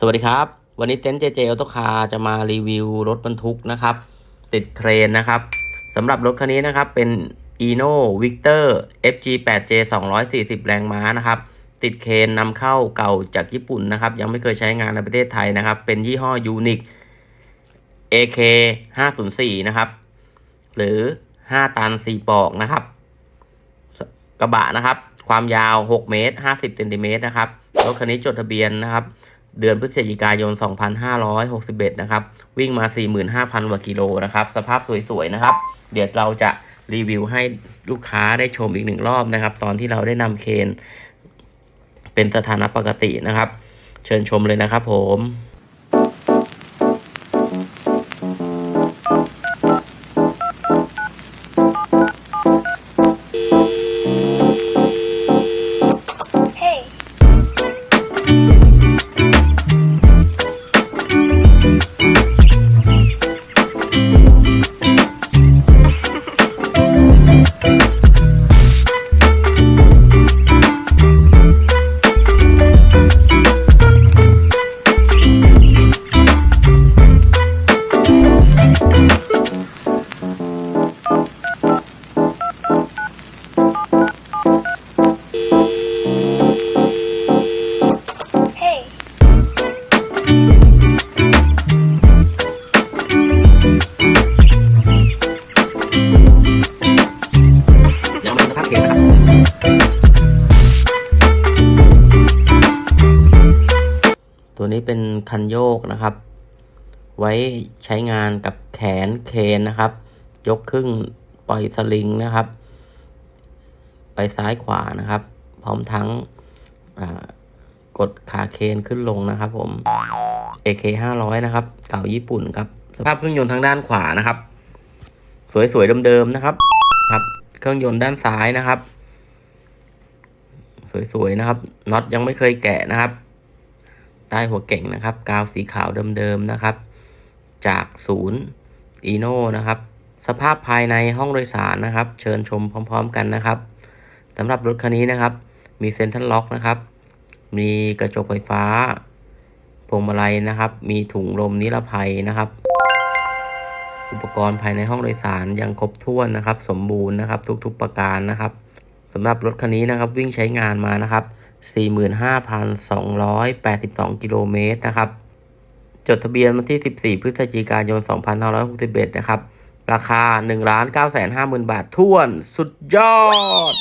สวัสดีครับ วันนี้เต็นท์เจเจออโตคาจะมารีวิวรถบรรทุกนะครับ ติดเครนนะครับสำหรับรถคันนี้นะครับเป็น Eno Victor FG8J 240 แรงม้านะครับ ติดเครนนำเข้าเก่าจากญี่ปุ่นนะครับ ยังไม่เคยใช้งานในประเทศไทยนะครับ เป็นยี่ห้อ Unic AK 504นะครับ หรือ 5 ตัน 4 ปอกนะครับ กระบะนะครับ ความยาว 6 เมตร 50เซนติเมตรนะครับรถคันนี้จดทะเบียนนะครับ เดือนพฤศจิกายน 2561 นะครับ วิ่งมา 45,000กว่ากิโลนะครับ สภาพสวยๆ นะครับ เดี๋ยวเราจะรีวิวให้ลูกค้าได้ชมอีกหนึ่งรอบนะครับ ตอนที่เราได้นำเคน เป็นสถานะปกตินะครับ เชิญชมเลยนะครับผม ตัวนี้เป็นคันโยกนะครับ ไว้ใช้งานกับแขนเคนนะครับ ยกครึ่งปล่อยสลิงนะครับ ไปซ้ายขวานะครับ พร้อมทั้งกดขาเคนขึ้นลงนะครับผม AK 500นะครับ เก่าญี่ปุ่นครับ สภาพเครื่องยนต์ทางด้านขวานะครับ สวยๆเดิมๆนะครับ ครับ เครื่องยนต์ด้านซ้ายนะครับ สวยๆนะครับ น็อตยังไม่เคยแกะนะครับ ใต้หัวเก่งนะครับ กาวสีขาวเดิมๆนะครับ จากศูนย์อีโนนะครับ สภาพภายในห้องโดยสารนะครับ เชิญชมพร้อม ๆ กันนะครับสำหรับรถคันนี้นะครับ มีเซ็นทรัลล็อกนะครับ มีกระจกไฟฟ้าพวงมาลัยนะครับ มีถุงลมนิรภัยนะครับ อุปกรณ์ภายในห้องโดยสารยังครบถ้วนนะครับ สมบูรณ์นะครับ ทุกๆประการนะครับสำหรับรถคันนี้นะครับวิ่งใช้งานมานะครับ 45,282 กิโลเมตรนะครับ จดทะเบียนวันที่ 14 พฤศจิกายน 2561 นะครับ ราคา 1 9 5 0 0 0 0 บาทท้วน สุดยอด